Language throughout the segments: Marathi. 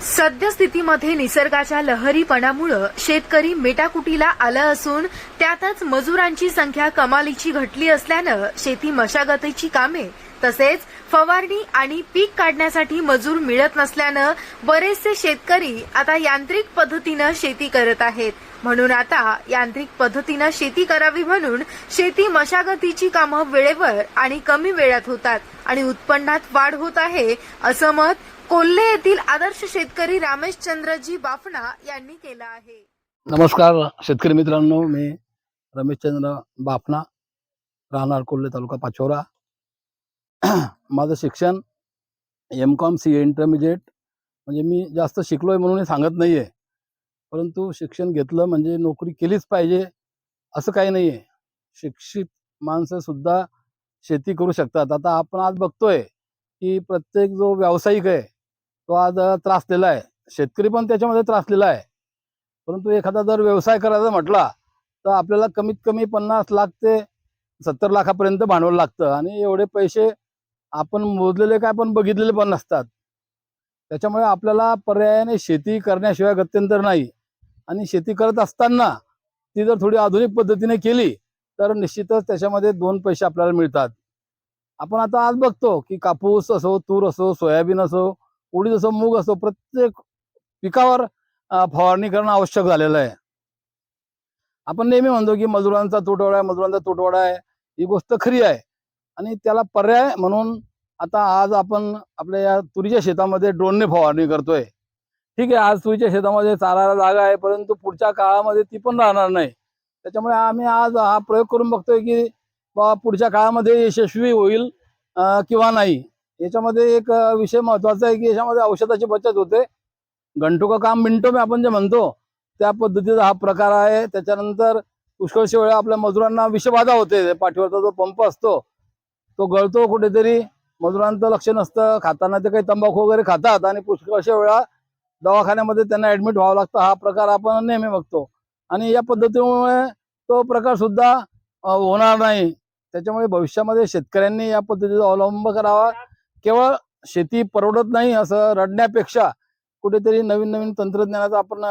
सद्यस्थितीमध्ये निसर्गाच्या लहरीपणामुळं शेतकरी मेटाकुटीला आलं असून त्यातच मजुरांची संख्या कमालीची घटली असल्यानं शेती मशागतीची कामे तसेच फवारणी आणि पीक काढण्यासाठी मजूर मिळत नसल्यानं बरेचसे शेतकरी आता यांत्रिक पद्धतीनं शेती करत आहेत. म्हणून आता यांत्रिक पद्धतीनं शेती करावी म्हणून शेती मशागतीची कामं वेळेवर आणि कमी वेळात होतात आणि उत्पन्नात वाढ होत आहे असं मत कोल्हे येथील आदर्श शेतकरी रामेश चंद्रजी बाफना यांनी केलं आहे. नमस्कार शेतकरी मित्रांनो मी रमेशचंद्र बाफना राहणार कोल्हे तालुका पाचोरा. माझं शिक्षण M Com C A intermediate म्हणजे मी जास्त शिकलोय म्हणून हे सांगत नाही आहे परंतु शिक्षण घेतलं म्हणजे नोकरी केलीच पाहिजे असं काही नाही आहे शिक्षित माणसंसुद्धा शेती करू शकतात. आता आपण आज बघतोय की प्रत्येक जो व्यावसायिक आहे तो आज त्रासलेला आहे. शेतकरी पण त्याच्यामध्ये त्रासलेला आहे. परंतु एखादा जर व्यवसाय करायचा म्हटला तर आपल्याला कमीत कमी पन्नास लाख ते सत्तर लाखापर्यंत भांडवल लागतं. आणि एवढे पैसे आपण मोजलेले काय पण बघितलेले पण नसतात. त्याच्यामुळे आपल्याला पर्यायाने शेती करण्याशिवाय गत्यंतर नाही. आणि शेती करत असताना ती जर थोडी आधुनिक पद्धतीने केली तर निश्चितच त्याच्यामध्ये दोन पैसे आपल्याला मिळतात. आपण आता आज बघतो की कापूस असो तूर असो सोयाबीन असो उडीद असो मूग असो प्रत्येक पिकावर फवारणी करणं आवश्यक झालेलं आहे. आपण नेहमी म्हणतो की मजुरांचा तुटवडा आहे मजुरांचा तुटवडा आहे ही गोष्ट खरी आहे. आणि त्याला पर्याय म्हणून आता आज आपण आपल्या या तुरीच्या शेतामध्ये ड्रोनने फवारणी करतोय. ठीक आहे आज तुरीच्या शेतामध्ये चालायला जागा आहे परंतु पुढच्या काळामध्ये ती पण राहणार नाही. त्याच्यामुळे आम्ही आज हा प्रयोग करून बघतोय की बा पुढच्या काळामध्ये यशस्वी होईल किंवा नाही. याच्यामध्ये एक विषय महत्त्वाचा आहे की याच्यामध्ये औषधाची बचत होते. घंटो का काम मिनटो मी आपण जे म्हणतो त्या पद्धतीचा हा प्रकार आहे. त्याच्यानंतर पुष्कळशी वेळा आपल्या मजुरांना विषबाधा होते. पाठीवरचा जो पंप असतो तो गळतो कुठेतरी. मजुरांचं लक्ष नसतं. खाताना ते काही तंबाखू वगैरे खातात आणि पुष्कळशा वेळा दवाखान्यामध्ये त्यांना ऍडमिट व्हावं लागतं. हा प्रकार आपण नेहमी बघतो. आणि या पद्धतीमुळे तो प्रकार सुद्धा होणार नाही. त्याच्यामुळे भविष्यामध्ये शेतकऱ्यांनी या पद्धतीचा अवलंब करावा. केवळ शेती परवडत नाही असं रडण्यापेक्षा कुठेतरी नवीन नवीन तंत्रज्ञानाचा आपण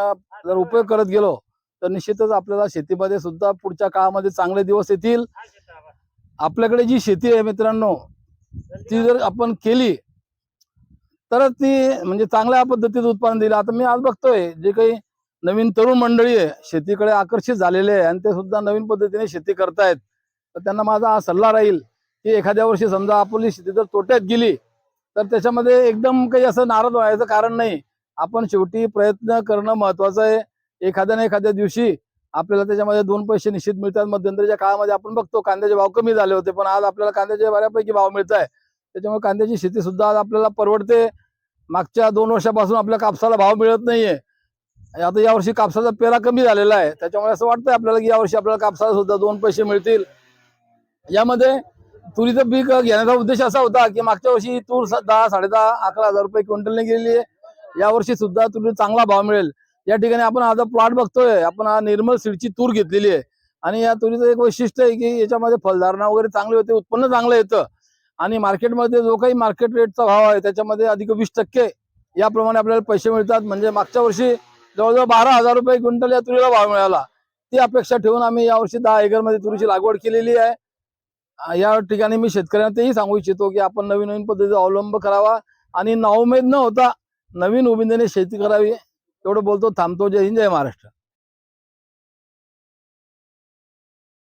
जर उपयोग करत गेलो तर निश्चितच आपल्याला शेतीमध्ये सुद्धा पुढच्या काळामध्ये चांगले दिवस येतील. आपल्याकडे जी शेती आहे मित्रांनो ती जर आपण केली तरच ती म्हणजे चांगल्या पद्धतीचं उत्पादन दिलं आता मी आज बघतोय जे काही नवीन तरुण मंडळी आहे शेतीकडे आकर्षित झालेले आहे आणि ते सुद्धा नवीन पद्धतीने शेती करतायत. तर त्यांना माझा हा सल्ला राहील की एखाद्या वर्षी समजा आपली शेती जर तोट्यात गेली तर त्याच्यामध्ये एकदम काही असं नाराज व्हायचं कारण नाही. आपण शेवटी प्रयत्न करणं महत्वाचं आहे. एखाद्या ना एखाद्या दिवशी आपल्याला त्याच्यामध्ये दोन पैसे निश्चित मिळतात. मध्यंतरीच्या काळामध्ये आपण बघतो कांद्याचे भाव कमी झाले होते. पण आज आपल्याला कांद्याचे बऱ्यापैकी भाव मिळत आहे त्याच्यामुळे कांद्याची शेती सुद्धा आज आपल्याला परवडते. मागच्या दोन वर्षापासून आपल्या कापसाला भाव मिळत नाहीये. आता यावर्षी कापसाचा पेरा कमी झालेला आहे. त्याच्यामुळे असं वाटतंय आपल्याला की यावर्षी आपल्याला कापसाला सुद्धा दोन पैसे मिळतील. यामध्ये तुरीचं पीक घेण्याचा उद्देश असा होता की मागच्या वर्षी तूर स- दहा साडेदहा अकरा हजार रुपये क्विंटलने गेलेली आहे. यावर्षी सुद्धा तुरीला चांगला भाव मिळेल. या ठिकाणी आपण आता प्लॉट बघतोय. आपण हा निर्मल सीडची तूर घेतलेली आहे. आणि या तुरीचं एक वैशिष्ट्य आहे की याच्यामध्ये फलधारणा वगैरे चांगली होते उत्पन्न चांगलं येतं. आणि मार्केटमध्ये जो काही मार्केट रेटचा भाव आहे त्याच्यामध्ये अधिक वीस टक्के याप्रमाणे आपल्याला पैसे मिळतात. म्हणजे मागच्या वर्षी जवळजवळ बारा हजार रुपये क्विंटल या तुरीला भाव मिळाला. ती अपेक्षा ठेवून आम्ही यावर्षी दहा एकरमध्ये तुरीची लागवड केलेली आहे. या ठिकाणी मी शेतकऱ्यांना तेही सांगू इच्छितो की आपण नवीन नवीन पद्धतीचा अवलंब करावा. आणि नाउमेद न होता नवीन उमेदीने शेती करावी. तेवढं बोलतो थांबतो जय हिंद जय महाराष्ट्र.